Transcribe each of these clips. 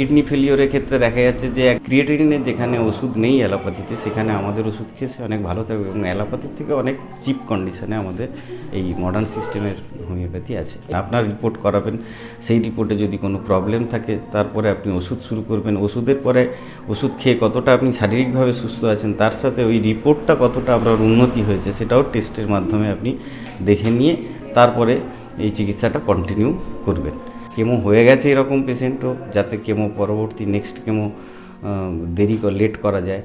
Kidney ফেলিওরের ক্ষেত্রে দেখা যাচ্ছে যে ক্রিয়েটিনের যেখানে ওষুধ নেই অ্যালোপ্যাথিতে, সেখানে আমাদের ওষুধ খেয়ে সে অনেক ভালো থাকবে এবং অ্যালোপ্যাথির থেকে অনেক চিপ কন্ডিশনে আমাদের এই মডার্ন সিস্টেমের হোমিওপ্যাথি আছে। আপনার রিপোর্ট করাবেন, সেই রিপোর্টে যদি কোনো প্রবলেম থাকে, তারপরে আপনি ওষুধ শুরু করবেন। ওষুধের পরে ওষুধ খেয়ে কতটা আপনি শারীরিকভাবে সুস্থ আছেন, তার সাথে ওই রিপোর্টটা কতটা আপনার উন্নতি হয়েছে, সেটাও টেস্টের মাধ্যমে আপনি দেখে নিয়ে তারপরে এই চিকিৎসাটা কন্টিনিউ করবেন। কেমো হয়ে গেছে এরকম পেশেন্টও যাতে কেমো পরবর্তী নেক্সট কেমো দেরি লেট করা যায়।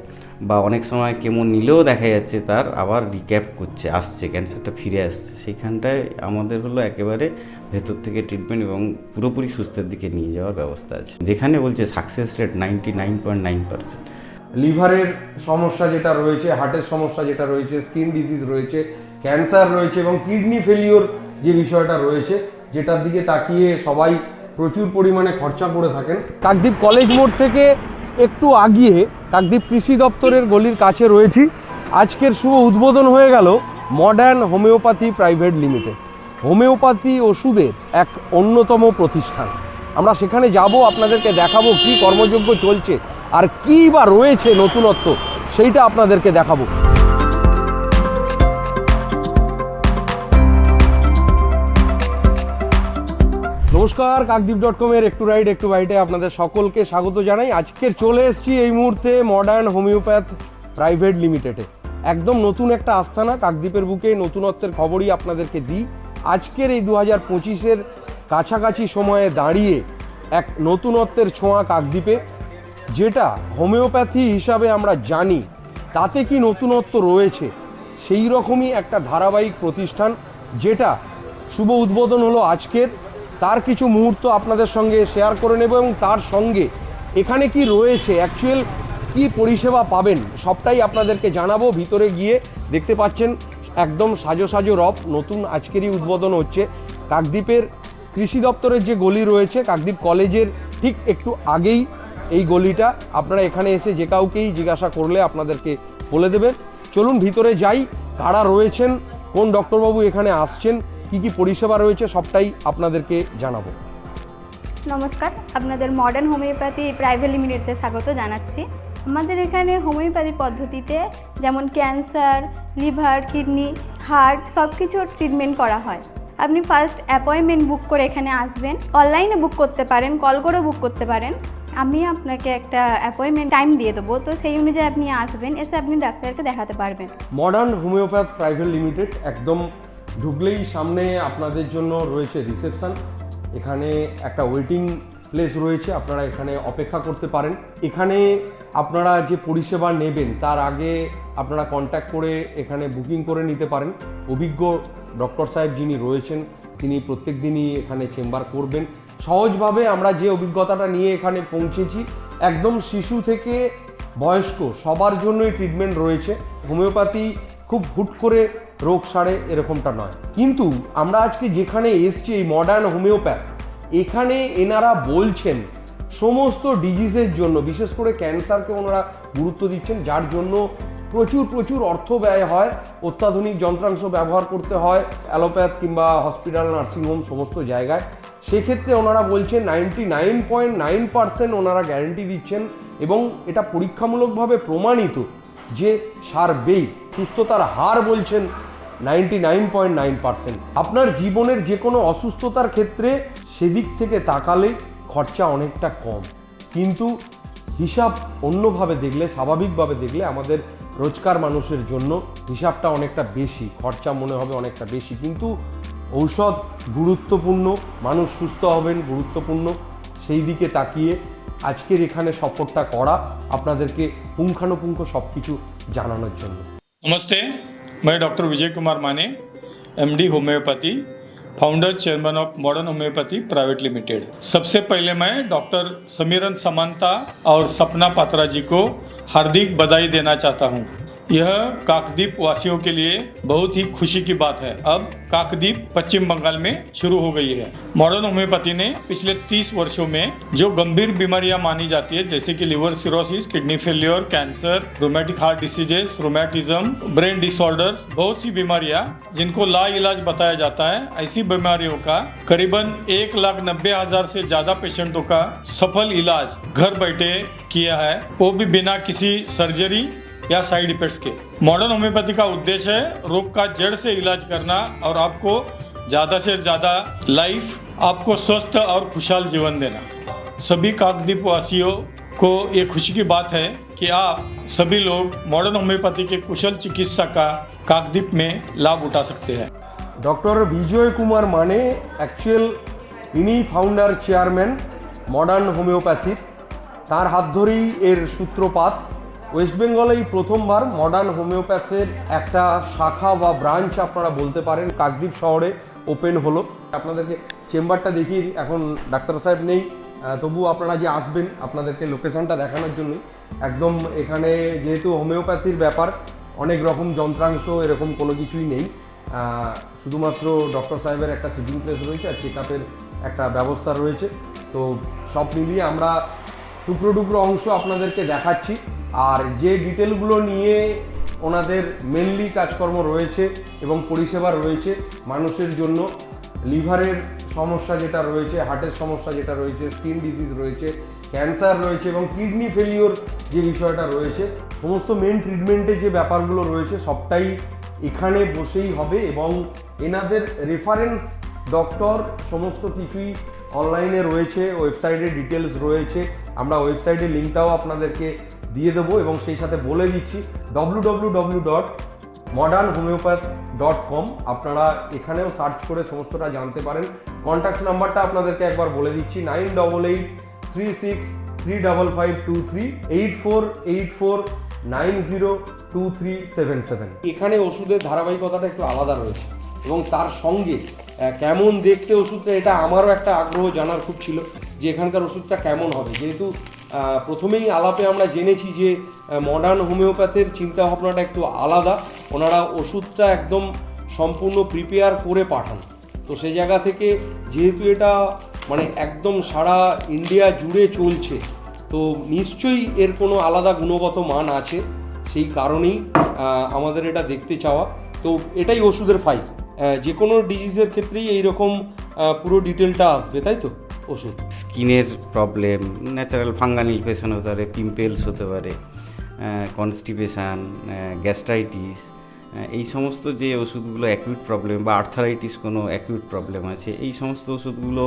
বা অনেক সময় কেমো নিলেও দেখা যাচ্ছে তার আবার রিক্যাপ করছে, আসছে ক্যান্সারটা ফিরে আসছে। সেইখানটায় আমাদের হলো একেবারে ভেতর থেকে ট্রিটমেন্ট এবং পুরোপুরি সুস্থের দিকে নিয়ে যাওয়ার ব্যবস্থা আছে। যেখানে বলছে success rate ninety nine point nine percent লিভারের সমস্যা যেটা রয়েছে, হার্টের সমস্যা যেটা রয়েছে, স্কিন ডিজিজ রয়েছে, ক্যান্সার রয়েছে এবং কিডনি ফেলিওর যে বিষয়টা রয়েছে যেটার দিকে তাকিয়ে সবাই প্রচুর পরিমাণে খরচা করে থাকেন। কাকদ্বীপ কলেজ মোড় থেকে একটু আগিয়ে কাকদ্বীপ কৃষি দপ্তরের গলির কাছে রয়েছি। আজকের শুভ উদ্বোধন হয়ে গেল modern homeopathy private limited. Homeopathy ওষুধের এক অন্যতম প্রতিষ্ঠান। আমরা সেখানে যাব, আপনাদেরকে দেখাবো কি কর্মযোগ্য চলছে আর কী বা রয়েছে নতুনত্ব, সেইটা আপনাদেরকে দেখাবো। নমস্কার কাকদ্বীপ ডট কমের একটু রাইড একটু বাইটে আপনাদের সকলকে স্বাগত জানাই। আজকের চলে এসেছি এই মুহূর্তে মডার্ন হোমিওপ্যাথ প্রাইভেট লিমিটেডে একদম নতুন একটা আস্থানা, কাকদ্বীপের বুকে নতুনত্বের খবরই আপনাদেরকে দিই। আজকের এই দু হাজার পঁচিশের কাছাকাছি সময়ে দাঁড়িয়ে এক নতুনত্বের ছোঁয়া কাকদ্বীপে, যেটা হোমিওপ্যাথি হিসাবে আমরা জানি, তাতে কি নতুনত্ব রয়েছে, সেই রকমই একটা ধারাবাহিক প্রতিষ্ঠান, যেটা শুভ উদ্বোধন হলো আজকের তার কিছু মুহূর্ত আপনাদের সঙ্গে শেয়ার করে নেব এবং তার সঙ্গে এখানে কি রয়েছে অ্যাকচুয়াল কি পরিষেবা পাবেন সবটাই আপনাদেরকে জানাব। ভিতরে গিয়ে দেখতে পাচ্ছেন একদম সাজো সাজো রব, নতুন আজকেরই উদ্বোধন হচ্ছে। কাকদ্বীপের কৃষি দপ্তরের যে গলি রয়েছে, কাকদ্বীপ কলেজের ঠিক একটু আগেই এই গলিটা। আপনারা এখানে এসে যে কাউকেই জিজ্ঞাসা করলে আপনাদেরকে বলে দেবেন চলুন ভিতরে যাই, কারা রয়েছেন, কোন ডক্টরবাবু এখানে আসছেন কি কি পরিষেবা রয়েছে সবটাই আপনাদেরকে জানাব। নমস্কার আপনাদের মডার্ন হোমিওপ্যাথি প্রাইভেট লিমিটেডতে স্বাগত জানাচ্ছি। আমাদের এখানে হোমিওপ্যাথি পদ্ধতিতে যেমন ক্যান্সার লিভার কিডনি হার্ট সব কিছুর ট্রিটমেন্ট করা হয়। আপনি ফার্স্ট অ্যাপয়েন্টমেন্ট বুক করে এখানে আসবেন। অনলাইনে বুক করতে পারেন কল করেও বুক করতে পারেন। আমি আপনাকে একটা অ্যাপয়েন্টমেন্ট টাইম দিয়ে দেবো তো সেই অনুযায়ী আপনি আসবেন এসে আপনি ডাক্তারকে দেখাতে পারবেন। মডার্ন হোমিওপ্যাথ প্রাইভেট লিমিটেড একদম ঢুকলেই সামনে আপনাদের জন্য রয়েছে রিসেপশন। এখানে একটা ওয়েটিং প্লেস রয়েছে, আপনারা এখানে অপেক্ষা করতে পারেন। এখানে আপনারা যে পরিষেবা নেবেন, তার আগে আপনারা কন্ট্যাক্ট করে এখানে বুকিং করে নিতে পারেন। অভিজ্ঞ ডক্টর সাহেব যিনি রয়েছেন, তিনি প্রত্যেক দিনই এখানে চেম্বার করবেন। সহজভাবে আমরা যে অভিজ্ঞতাটা নিয়ে এখানে পৌঁছেছি, একদম শিশু থেকে বয়স্ক সবার জন্যই ট্রিটমেন্ট রয়েছে। হোমিওপ্যাথি খুব হুট করে রোগ সারে এরকমটা নয়। কিন্তু আমরা আজকে যেখানে এসছি এই মডার্ন হোমিওপ্যাথ এখানে এনারা বলছেন সমস্ত ডিজিজের জন্য, বিশেষ করে ক্যান্সারকে ওনারা গুরুত্ব দিচ্ছেন, যার জন্য প্রচুর প্রচুর অর্থ ব্যয় হয়। অত্যাধুনিক যন্ত্রাংশ ব্যবহার করতে হয়, অ্যালোপ্যাথ কিংবা হসপিটাল নার্সিংহোম সমস্ত জায়গায়। সেক্ষেত্রে ওনারা বলছেন ninety nine point nine percent ওনারা গ্যারেন্টি দিচ্ছেন এবং এটা পরীক্ষামূলকভাবে প্রমাণিত যে সারবেই। সুস্থতার হার বলছেন ninety nine point nine percent আপনার জীবনের যে কোনো অসুস্থতার ক্ষেত্রে সেদিক থেকে তাকালে খরচা অনেকটা কম। কিন্তু হিসাব অন্যভাবে দেখলে, স্বাভাবিকভাবে দেখলে আমাদের রোজকার মানুষের জন্য হিসাবটা অনেকটা বেশি, খরচা মনে হবে অনেকটা বেশি। কিন্তু ঔষধ গুরুত্বপূর্ণ, মানুষ সুস্থ হবেন গুরুত্বপূর্ণ, সেই দিকে তাকিয়ে আজকের এখানে সফরটা করা, আপনাদেরকে পুঙ্খানুপুঙ্খ সব কিছু জানানোর জন্য। नमस्ते, मैं doctor Vijay Kumar Mane MD homeopathy founder chairman of modern homeopathy private limited सबसे पहले मैं डॉक्टर समीरन समानता और सपना पात्रा जी को हार्दिक बधाई देना चाहता हूँ। यह काकद्वीप वासियों के लिए बहुत ही खुशी की बात है। अब काकद्वीप पश्चिम बंगाल में शुरू हो गई है। मॉडर्न होम्योपैथी ने पिछले 30 वर्षों में जो गंभीर बीमारियाँ मानी जाती है, जैसे कि liver cirrhosis kidney failure cancer rheumatic heart diseases rheumatism brain disorders बहुत सी बीमारियाँ जिनको ला इलाज बताया जाता है। ऐसी बीमारियों का करीबन एक लाख नब्बे हज़ार से ज़्यादा पेशेंटों का सफल इलाज घर बैठे किया है। वो भी बिना किसी सर्जरी या साइड इफेक्ट्स के मॉडर्न होम्योपैथी का उद्देश्य है रोग का जड़ से इलाज करना और आपको ज़्यादा से ज़्यादा लाइफ आपको स्वस्थ और खुशहाल जीवन देना सभी काकद्वीप वासियों को ये खुशी की बात है कि आप सभी लोग मॉडर्न होम्योपैथी के कुशल चिकित्सा का काकद्वीप में लाभ उठा सकते हैं ডক্টর বিজয় কুমার মানে অ্যাকচুয়াল ইনি ফাউন্ডার চেয়ারম্যান মডার্ন হোমিওপ্যাথির তার হাত ধরেই এর সূত্রপাত ওয়েস্ট বেঙ্গলেই প্রথমবার মডার্ন হোমিওপ্যাথের একটা শাখা বা ব্রাঞ্চ আপনারা বলতে পারেন। কাকদ্বীপ শহরে ওপেন হলো। আপনাদেরকে চেম্বারটা দেখিয়ে এখন ডাক্তার সাহেব নেই। তবু আপনারা যে আসবেন, আপনাদেরকে লোকেশনটা দেখানোর জন্য একদম এখানে যেহেতু হোমিওপ্যাথির ব্যাপার, অনেক রকম যন্ত্রাংশ, এরকম কোনো কিছুই নেই। শুধুমাত্র ডক্টর সাহেবের একটা সিটিং প্লেস রয়েছে আর চেক আপের একটা ব্যবস্থা রয়েছে। তো সব মিলিয়ে আমরা টুকরো টুকরো অংশ আপনাদেরকে দেখাচ্ছি। আর যে ডিটেলগুলো নিয়ে ওনাদের মেনলি কাজকর্ম রয়েছে এবং পরিষেবা রয়েছে মানুষের জন্য, লিভারের সমস্যা যেটা রয়েছে, হার্টের সমস্যা যেটা রয়েছে স্কিন ডিজিজ রয়েছে ক্যান্সার রয়েছে এবং কিডনি ফেলিওর যে বিষয়টা রয়েছে, সমস্ত মেন ট্রিটমেন্টের যে ব্যাপারগুলো রয়েছে সবটাই এখানে বসেই হবে এবং এনাদের রেফারেন্স ডক্টর সমস্ত কিছুই অনলাইনে রয়েছে ওয়েবসাইটে ডিটেলস রয়েছে। আমরা ওয়েবসাইটের লিঙ্কটাও আপনাদেরকে দিয়ে দেবো এবং সেই সাথে বলে দিচ্ছি W W dot modern homeopath dot com আপনারা এখানেও সার্চ করে সমস্তটা জানতে পারেন। কন্ট্যাক্ট নাম্বারটা আপনাদেরকে একবার বলে দিচ্ছি nine double eight three six three double five two three eight four eight four nine zero two three seven seven এখানে ওষুধের ধারাবাহিকতাটা একটু আলাদা রয়েছে এবং তার সঙ্গে কেমন দেখতে ওষুধটা, এটা আমারও একটা আগ্রহ জানার খুব ছিল যে এখানকার ওষুধটা কেমন হবে। যেহেতু প্রথমেই আলাপে আমরা জেনেছি যে মডার্ন হোমিওপ্যাথের চিন্তা ভাবনাটা একটু আলাদা। ওনারা ওষুধটা একদম সম্পূর্ণ প্রিপেয়ার করে পাঠান। তো সেই জায়গা থেকে যেহেতু এটা মানে একদম সারা ইন্ডিয়া জুড়ে চলছে, তো নিশ্চয়ই এর কোনো আলাদা গুণগত মান আছে। সেই কারণেই আমাদের এটা দেখতে চাওয়া। তো এটাই ওষুধের ফাইল যে কোনো ডিজিজের ক্ষেত্রেই এইরকম পুরো ডিটেলটা আসবে, তাই তো? ওষুধ। স্কিনের প্রবলেম ন্যাচারাল ফাঙ্গাল ইনফেকশন হতে পারে পিম্পেলস হতে পারে কনস্টিপেশান গ্যাস্ট্রাইটিস এই সমস্ত যে ওষুধগুলো অ্যাকিউট প্রবলেম বা আর্থারাইটিস কোনো অ্যাকিউট প্রবলেম আছে, এই সমস্ত ওষুধগুলো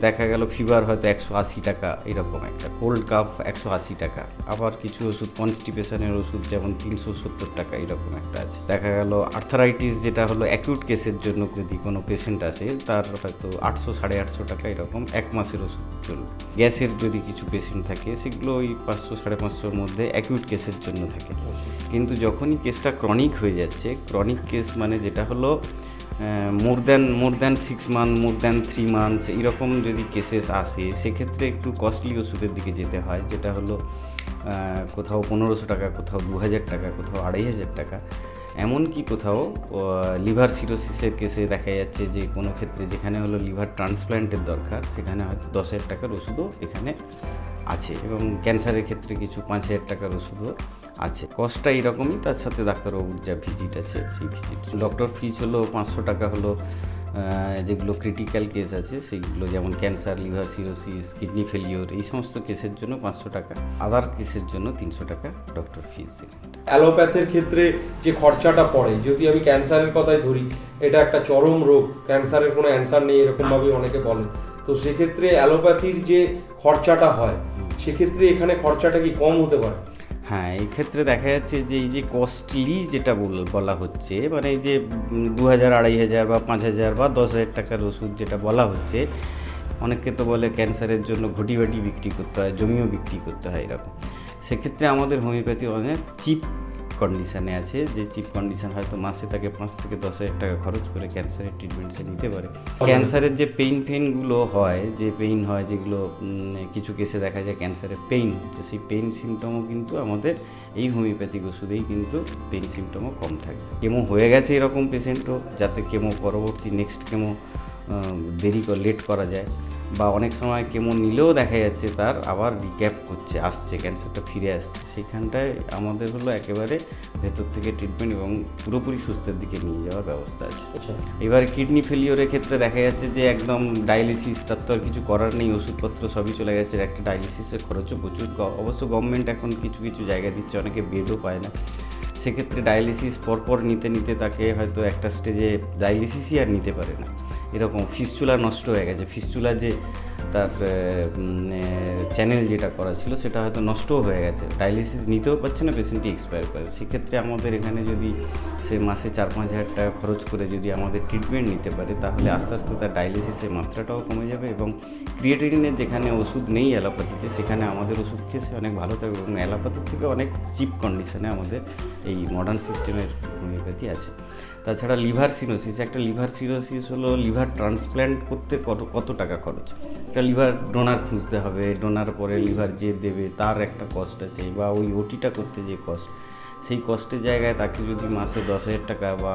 দেখা গেল ফিভার হয়তো একশো আশি টাকা, এরকম একটা। কোল্ড কাপ একশো আশি টাকা। আবার কিছু ওষুধ কনস্টিপেশনের ওষুধ যেমন তিনশো সত্তর টাকা, এরকম একটা আছে। দেখা গেল আর্থারাইটিস যেটা হলো অ্যাকিউট কেসের জন্য যদি কোনো পেশেন্ট আসে, তার হয়তো আটশো, সাড়ে আটশো টাকা, এরকম এক মাসের ওষুধ চলবে। গ্যাসের যদি কিছু পেশেন্ট থাকে, সেগুলো ওই পাঁচশো, সাড়ে পাঁচশোর মধ্যে অ্যাকিউট কেসের জন্য থাকে। কিন্তু যখনই কেসটা ক্রনিক হয়ে যাচ্ছে। ক্রনিক কেস মানে যেটা হলো more than more than six month more than three months এইরকম যদি কেসেস আসে, সেক্ষেত্রে একটু কস্টলি ওষুধের দিকে যেতে হয়, যেটা হলো কোথাও পনেরোশো টাকা, কোথাও দু হাজার টাকা, কোথাও আড়াই হাজার টাকা। এমনকি কোথাও লিভার সিরোসিসের কেসে দেখা যাচ্ছে যে, কোনো ক্ষেত্রে যেখানে হলো লিভার ট্রান্সপ্ল্যান্টের দরকার, সেখানে হয়তো দশ হাজার টাকার ওষুধও এখানে আছে এবং ক্যান্সারের ক্ষেত্রে কিছু পাঁচ হাজার টাকার ওষুধও আছে। কস্টটা এরকমই তার সাথে ডাক্তারবাবুর যা ভিজিট আছে সেই ভিজিট ডক্টর ফিজ হলো পাঁচশো টাকা হলো যেগুলো ক্রিটিক্যাল কেস আছে সেইগুলো যেমন cancer liver cirrhosis kidney failure এই সমস্ত কেসের জন্য পাঁচশো টাকা। আদার কেসের জন্য তিনশো টাকা ডক্টর ফিজ অ্যালোপ্যাথের ক্ষেত্রে যে খরচাটা পড়ে যদি আমি ক্যান্সারের কথাই ধরি এটা একটা চরম রোগ ক্যান্সারের কোনো অ্যান্সার নেই এরকমভাবে অনেকে বলেন। তো সেক্ষেত্রে অ্যালোপ্যাথির যে খরচাটা হয় সেক্ষেত্রে এখানে খরচাটা কি কম হতে পারে? হ্যাঁ এই ক্ষেত্রে দেখা যাচ্ছে যে এই যে কস্টলি যেটা বল- বলা হচ্ছে মানে এই যে দু হাজার, আড়াই হাজার বা পাঁচ হাজার বা দশ হাজার টাকার ওষুধ যেটা বলা হচ্ছে অনেককে তো বলে ক্যান্সারের জন্য ঘটি বাটি বিক্রি করতে হয়, জমিও বিক্রি করতে হয় এরকম। সেক্ষেত্রে আমাদের হোমিওপ্যাথি অনেক চিপ কন্ডিশনে আছে, যে চিপ কন্ডিশন হয়তো মাসে তাকে পাঁচ থেকে দশ হাজার টাকা খরচ করে ক্যান্সারের ট্রিটমেন্ট সে নিতে পারে। ক্যান্সারের যে পেইন ফেইনগুলো হয়, যে পেইন হয়, যেগুলো কিছু কেসে দেখা যায় ক্যান্সারের পেইন হচ্ছে, সেই পেইন সিমটমও কিন্তু আমাদের এই হোমিওপ্যাথিক ওষুধেই কিন্তু পেইন সিমটমও কম থাকে। কেমো হয়ে গেছে এরকম পেশেন্টও যাতে কেমো পরবর্তী নেক্সট কেমো দেরি করে লেট করা যায়। বা অনেক সময় কেমন নিলেও দেখা যাচ্ছে তার আবার রিক্যাপ করছে আসছে ক্যান্সারটা ফিরে আসছে। সেইখানটায় আমাদের হলো একেবারে ভেতর থেকে ট্রিটমেন্ট এবং পুরোপুরি সুস্থের দিকে নিয়ে যাওয়ার ব্যবস্থা আছে। আচ্ছা। এবার কিডনি ফেলিওরের ক্ষেত্রে দেখা যাচ্ছে যে একদম ডায়ালিসিস তার তো আর কিছু করার নেই ওষুধপত্র সবই চলে গেছে একটা ডায়ালিসিসের খরচও প্রচুর। অবশ্য গভর্নমেন্ট এখন কিছু কিছু জায়গা দিচ্ছে অনেকে বেডও পায় না। সেক্ষেত্রে ডায়ালিসিস পরপর নিতে নিতে তাকে হয়তো একটা স্টেজে ডায়ালিসিসই আর নিতে পারে না। এরকম ফিস্টুলা নষ্ট হয়ে গেছে। ফিস্চুলা যে তার চ্যানেল যেটা করা ছিল সেটা হয়তো নষ্টও হয়ে গেছে। ডায়ালিসিস নিতেও পারছে না পেশেন্টটি এক্সপায়ার করে। সেক্ষেত্রে আমাদের এখানে যদি সে মাসে চার পাঁচ হাজার টাকা খরচ করে যদি আমাদের ট্রিটমেন্ট নিতে পারে, তাহলে আস্তে আস্তে তার ডায়ালিসিসের মাত্রাটাও কমে যাবে এবং ক্রিয়েটিনের যেখানে ওষুধ নেই অ্যালোপ্যাথিতে, সেখানে আমাদের ওষুধ খেয়ে সে অনেক ভালো থাকবে এবং অ্যালোপ্যাথির থেকে অনেক চিপ কন্ডিশনে আমাদের এই মডার্ন সিস্টেমের হোমিওপ্যাথি আছে। তাছাড়া লিভার সিনোসিস একটা লিভার সিনোসিস হলো লিভার ট্রান্সপ্ল্যান্ট করতে কত কত টাকা খরচ? একটা লিভার ডোনার খুঁজতে হবে, ডোনার পরে লিভার যে দেবে, তার একটা কষ্ট আছে বা ওই ওটিটা করতে যে কস্ট সেই কষ্টের জায়গায় তাকে যদি মাসে দশ হাজার টাকা বা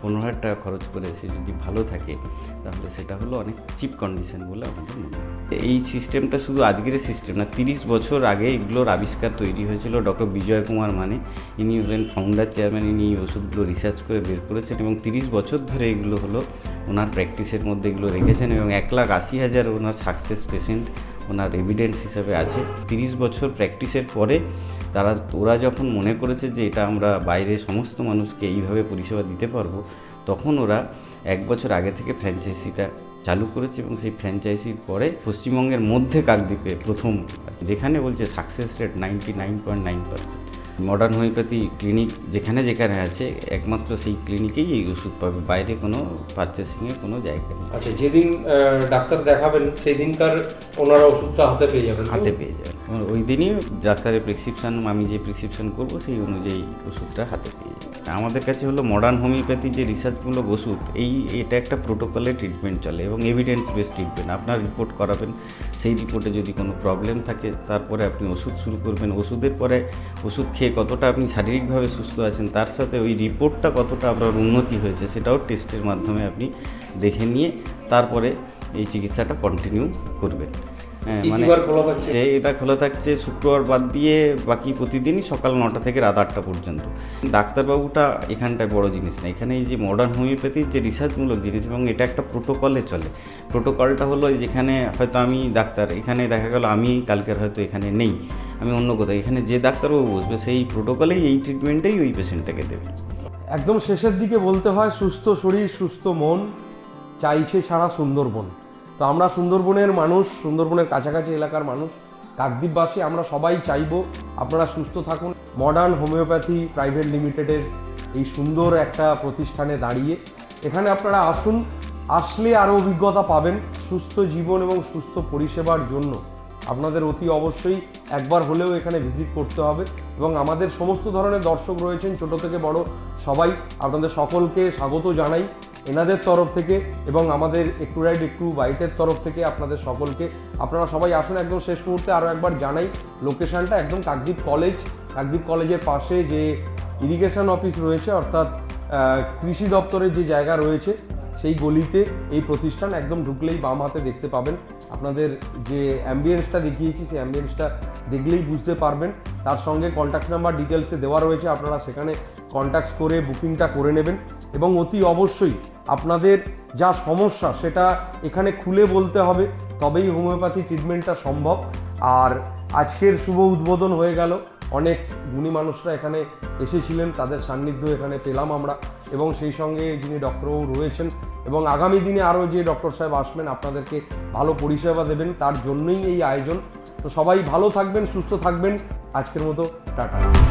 পনেরো হাজার টাকা খরচ করে সে যদি ভালো থাকে, তাহলে সেটা হলো অনেক চিপ কন্ডিশন বলে আমাদের মনে হয়। এই সিস্টেমটা শুধু আজকের সিস্টেম না, তিরিশ বছর আগে এগুলোর আবিষ্কার তৈরি হয়েছিল ডক্টর বিজয় কুমার মানে। ইনি হলেন ফাউন্ডার চেয়ারম্যান ইনি এই ওষুধগুলো রিসার্চ করে বের করেছেন এবং তিরিশ বছর ধরে এগুলো হলো ওনার প্র্যাকটিসের মধ্যে এগুলো রেখেছেন এবং এক লাখ আশি হাজার ওনার সাকসেস পেশেন্ট ওনার এভিডেন্স হিসাবে আছে। তিরিশ বছর প্র্যাকটিসের পরে তারা, ওরা যখন মনে করেছে যে এটা আমরা বাইরে সমস্ত মানুষকে এইভাবে পরিষেবা দিতে পারব, তখন ওরা এক বছর আগে থেকে ফ্র্যাঞ্চাইজিটা চালু করেছে এবং সেই ফ্র্যাঞ্চাইজির পরে পশ্চিমবঙ্গের মধ্যে কাকদ্বীপে প্রথম, যেখানে বলছে success rate ninety nine point nine percent modern homeopathy clinic যেখানে যেখানে আছে একমাত্র সেই ক্লিনিকেই এই ওষুধ পাবে। বাইরে কোনো পারচেসিংয়ের কোনো জায়গা নেই। আচ্ছা যেদিন ডাক্তার দেখাবেন সেই দিনকার ওনারা ওষুধটা হাতে পেয়ে যাবেন হাতে পেয়ে যাবেন। ওই দিনই ডাক্তারের প্রেসক্রিপশান আমি যে প্রেসক্রিপশান করব সেই অনুযায়ী ওষুধটা হাতে পেয়ে যাবেন আমাদের কাছে হলো মডার্ন হোমিওপ্যাথি যে রিসার্চমূলক ওষুধ এই এটা একটা প্রোটোকলে ট্রিটমেন্ট চলে এবং এভিডেন্স বেস ট্রিটমেন্ট আপনার রিপোর্ট করাবেন সেই রিপোর্টে যদি কোনো প্রবলেম থাকে, তারপরে আপনি ওষুধ শুরু করবেন। ওষুধের পরে ওষুধ খেয়ে কতটা আপনি শারীরিকভাবে সুস্থ আছেন, তার সাথে ওই রিপোর্টটা কতটা আপনার উন্নতি হয়েছে, সেটাও টেস্টের মাধ্যমে আপনি দেখে নিয়ে তারপরে এই চিকিৎসাটা কন্টিনিউ করবেন। মানে বার খোলা থাকছে? যে এটা খোলা থাকছে শুক্রবার বাদ দিয়ে বাকি প্রতিদিনই সকাল নটা থেকে রাত আটটা পর্যন্ত। ডাক্তারবাবুটা এখানটায় বড় জিনিস না এখানে এই যে মডার্ন হোমিওপ্যাথির যে রিসার্চমূলক জিনিস এবং এটা একটা প্রোটোকলে চলে। প্রোটোকলটা হলো যেখানে হয়তো আমি ডাক্তার এখানে দেখা গেল আমি কালকের হয়তো এখানে নেই আমি অন্য কোথাও এখানে যে ডাক্তারবাবু বসবে সেই প্রোটোকলেই এই ট্রিটমেন্টেই ওই পেশেন্টটাকে দেবে। একদম শেষের দিকে বলতে হয় সুস্থ শরীর সুস্থ মন চাইছে সারা সুন্দরবন। তো আমরা সুন্দরবনের মানুষ, সুন্দরবনের কাছাকাছি এলাকার মানুষ। কাকদ্বীপবাসী, আমরা সবাই চাইব আপনারা সুস্থ থাকুন। মডার্ন হোমিওপ্যাথি প্রাইভেট লিমিটেডের এই সুন্দর একটা প্রতিষ্ঠানে দাঁড়িয়ে। এখানে আপনারা আসুন, আসলে আরও অভিজ্ঞতা পাবেন সুস্থ জীবন এবং সুস্থ পরিষেবার জন্য। আপনাদের অতি অবশ্যই একবার হলেও এখানে ভিজিট করতে হবে এবং আমাদের সমস্ত ধরনের দর্শক রয়েছেন, ছোট থেকে বড় সবাই আপনাদের সকলকে স্বাগত জানাই এনাদের তরফ থেকে এবং আমাদের একটু রাইড একটু বাইটের তরফ থেকে আপনাদের সকলকে। আপনারা সবাই আসুন একদম শেষ মুহূর্তে আরও একবার জানাই লোকেশনটা একদম কাকদ্বীপ কলেজ কাকদ্বীপ কলেজের পাশে যে ইরিগেশন অফিস রয়েছে অর্থাৎ কৃষি দপ্তরের যে জায়গা রয়েছে, সেই গলিতে এই প্রতিষ্ঠান একদম ঢুকলেই বাম হাতে দেখতে পাবেন। আপনাদের যে অ্যাম্বিয়েন্সটা দেখিয়েছি, সেই অ্যাম্বিয়েন্সটা দেখলেই বুঝতে পারবেন। তার সঙ্গে কন্ট্যাক্ট নাম্বার ডিটেলসে দেওয়া রয়েছে, আপনারা সেখানে কন্ট্যাক্ট করে বুকিংটা করে নেবেন। এবং অতি অবশ্যই আপনাদের যা সমস্যা, সেটা এখানে খুলে বলতে হবে, তবেই হোমিওপ্যাথি ট্রিটমেন্টটা সম্ভব। আর আজকের শুভ উদ্বোধন হয়ে গেল। অনেক গুণী মানুষরা এখানে এসেছিলেন, তাদের সান্নিধ্য এখানে পেলাম আমরা। এবং সেই সঙ্গে যিনি ডক্টরবাবু রয়েছেন এবং আগামী দিনে আরও যে ডক্টর সাহেব আসবেন, আপনাদেরকে ভালো পরিষেবা দেবেন, তার জন্যই এই আয়োজন। তো সবাই ভালো থাকবেন, সুস্থ থাকবেন। আজকের মতো টাটা।